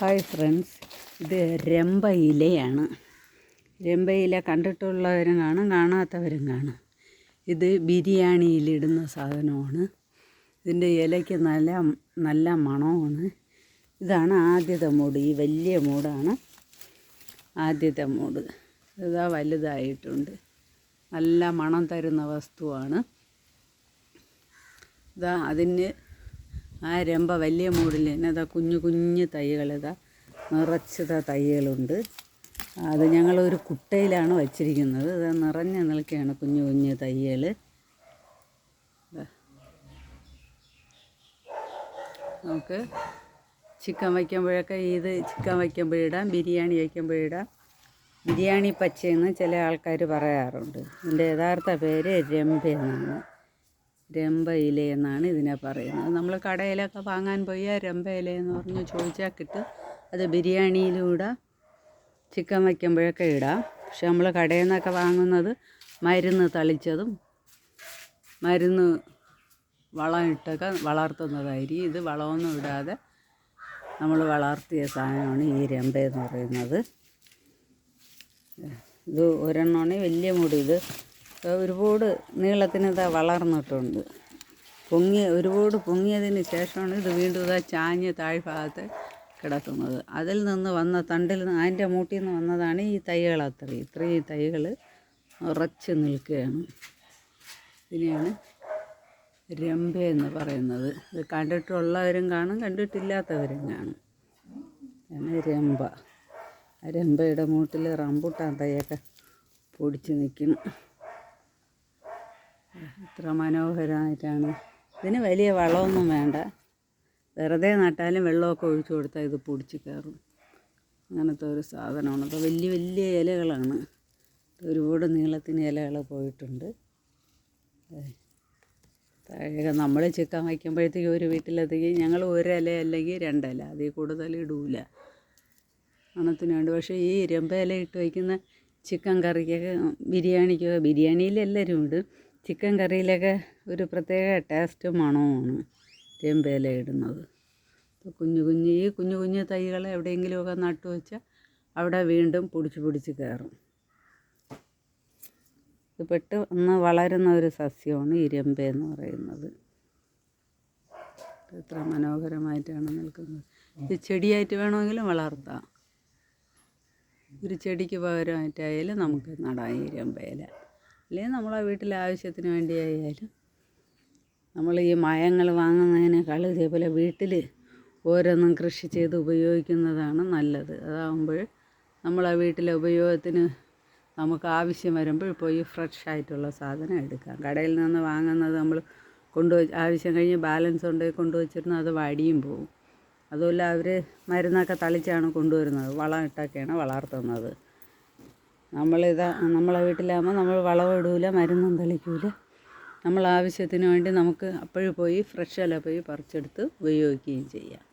Hi friends ഇത് രമ്പ ഇലയാണ്. രമ്പ ഇല കണ്ടിട്ടുള്ളവരും കാണും കാണാത്തവരും കാണും. ഇത് ബിരിയാണിയിലിടുന്ന സാധനമാണ്. ഇതിന്റെ ഇലയ്ക്ക് നല്ല നല്ല മണമാണ്. ഇതാണ് ആദ്യത്തെ മൂട് ഈ വലിയ മൂടാണ് ആദ്യത്തെ മൂട്. ഇതാ വലുതായിട്ടുണ്ട്. നല്ല മണം തരുന്ന വസ്തുവാണ്. ഇതാ അതിന് ആ രമ്പ വലിയ മൂടിൽ തന്നെ അതാ കുഞ്ഞു കുഞ്ഞു തൈകൾ ഇതാ നിറച്ചതാ തൈകളുണ്ട്. അത് ഞങ്ങളൊരു കുട്ടയിലാണ് വച്ചിരിക്കുന്നത്. ഇത് നിറഞ്ഞു നിൽക്കുകയാണ് കുഞ്ഞു കുഞ്ഞു തൈകൾ. നമുക്ക് ചിക്കൻ വയ്ക്കുമ്പോഴൊക്കെ ഇത് ചിക്കൻ വയ്ക്കുമ്പോഴിടാം ബിരിയാണി വയ്ക്കുമ്പോഴിടാം ബിരിയാണി പച്ചയെന്ന് ചില ആൾക്കാർ പറയാറുണ്ട്. ഇതിന്റെ യഥാർത്ഥ പേര് രംഭ എന്നാണ്. രമ്പ ഇല എന്നാണ് ഇതിനെ പറയുന്നത്. നമ്മൾ കടയിലൊക്കെ വാങ്ങാൻ പോയി രമ്പ ഇല എന്ന് പറഞ്ഞ് ചോദിച്ചാൽ കിട്ടും. അത് ബിരിയാണിയിലൂടെ ചിക്കൻ വയ്ക്കുമ്പോഴൊക്കെ ഇടാം. പക്ഷെ നമ്മൾ കടയിൽ നിന്നൊക്കെ വാങ്ങുന്നത് മരുന്ന് തളിച്ചതും മരുന്ന് വളം ഇട്ടൊക്കെ വളർത്തുന്നതായിരിക്കും. ഇത് വളമൊന്നും ഇടാതെ നമ്മൾ വളർത്തിയ സാധനമാണ് ഈ രമ്പ എന്ന് പറയുന്നത്. ഇത് ഒരെണ്ണമാണ് വലിയ മുടി ഇത് ഒരുപാട് നീളത്തിന് ഇതാ വളർന്നിട്ടുണ്ട്. പൊങ്ങി ഒരുപാട് പൊങ്ങിയതിന് ശേഷമാണ് ഇത് വീണ്ടും ഇതാ ചാഞ്ഞ് താഴ്ഭാഗത്ത് കിടക്കുന്നത്. അതിൽ നിന്ന് വന്ന തണ്ടിൽ നിന്ന് അതിന്റെ മൂട്ടിൽ നിന്ന് വന്നതാണ് ഈ തൈകൾ അത്രയും ഇത്രയും തൈകൾ ഉറച്ച് നിൽക്കുകയാണ്. ഇതിനെയാണ് രമ്പ എന്ന് പറയുന്നത്. ഇത് കണ്ടിട്ടുള്ളവരും കാണും കണ്ടിട്ടില്ലാത്തവരും കാണും. ആണ് രമ്പ. രമ്പയുടെ മൂട്ടിൽ റംബൂട്ടാൻ തൈയൊക്കെ പൊടിച്ച് നിൽക്കുന്നു. എത്ര മനോഹരമായിട്ടാണ് ഇതിന് വലിയ വളമൊന്നും വേണ്ട. വെറുതെ നട്ടാലും വെള്ളമൊക്കെ ഒഴിച്ചു കൊടുത്താൽ ഇത് പൊടിച്ച് കയറും. അങ്ങനത്തെ ഒരു സാധനമാണ്. അപ്പോൾ വലിയ വലിയ ഇലകളാണ്. ഒരുപാട് നീളത്തിന് ഇലകൾ പോയിട്ടുണ്ട്. താഴെ നമ്മൾ ചിക്കൻ വയ്ക്കുമ്പോഴത്തേക്ക് ഒരു വീട്ടിലെത്തേക്ക്. ഞങ്ങൾ ഒരു ഇല അല്ലെങ്കിൽ രണ്ടില അതിൽ കൂടുതൽ ഇടൂല. മണത്തിന് വേണ്ടി. പക്ഷേ ഈ ഇരമ്പ ഇല ഇട്ട് വയ്ക്കുന്ന ചിക്കൻ കറിക്കൊക്കെ ബിരിയാണിക്കൊക്കെ ബിരിയാണിയിൽ എല്ലാവരും ഇടും. ചിക്കൻ കറിയിലൊക്കെ ഒരു പ്രത്യേക ടേസ്റ്റ് മണവുമാണ് രമ്പയില ഇടുന്നത്. കുഞ്ഞു കുഞ്ഞ് ഈ കുഞ്ഞു കുഞ്ഞു തൈകൾ എവിടെയെങ്കിലുമൊക്കെ നട്ടു വെച്ചാൽ അവിടെ വീണ്ടും പൊടിച്ച് പൊടിച്ച് കയറും. ഇത് പെട്ടെന്ന് വളരുന്ന ഒരു സസ്യമാണ് ഇരമ്പ എന്ന് പറയുന്നത്. എത്ര മനോഹരമായിട്ടാണ് നിൽക്കുന്നത്. ഇത് ചെടിയായിട്ട് വേണമെങ്കിലും വളർത്താം. ഒരു ചെടിക്ക് പകരമായിട്ടായാലും നമുക്ക് നടാം ഈ രമ്പയില നമ്മൾ ആ വീട്ടിലെ ആവശ്യത്തിന് വേണ്ടിയായാലും നമ്മൾ ഈ മയങ്ങൾ വാങ്ങുന്നതിനേക്കാൾ ഇതേപോലെ വീട്ടിൽ ഓരോന്നും കൃഷി ചെയ്ത് ഉപയോഗിക്കുന്നതാണ് നല്ലത്. അതാകുമ്പോൾ ആ വീട്ടിലെ ഉപയോഗത്തിന് നമുക്ക് ആവശ്യം വരുമ്പോൾ പോയി ഫ്രഷ് ആയിട്ടുള്ള സാധനം എടുക്കാം. കടയിൽ നിന്ന് വാങ്ങുന്നത് നമ്മൾ കൊണ്ടുപോയി ആവശ്യം കഴിഞ്ഞ് ബാലൻസ് ഉണ്ടെങ്കിൽ കൊണ്ടുവച്ചിരുന്നാൽ അത് വടിയും പോവും. അതുമല്ല അവർ മരുന്നൊക്കെ തളിച്ചാണ് കൊണ്ടുവരുന്നത്. വളം ഇട്ടൊക്കെയാണ് വളർത്തുന്നത്. നമ്മളിതാ നമ്മളെ വീട്ടിലാകുമ്പോൾ നമ്മൾ വളം ഇടൂല മരുന്നും തളിക്കൂല. നമ്മൾ ആവശ്യത്തിന് വേണ്ടി നമുക്ക് അപ്പോഴും പോയി ഫ്രഷ് ഇല പോയി പറിച്ചെടുത്ത് ഉപയോഗിക്കുകയും ചെയ്യാം.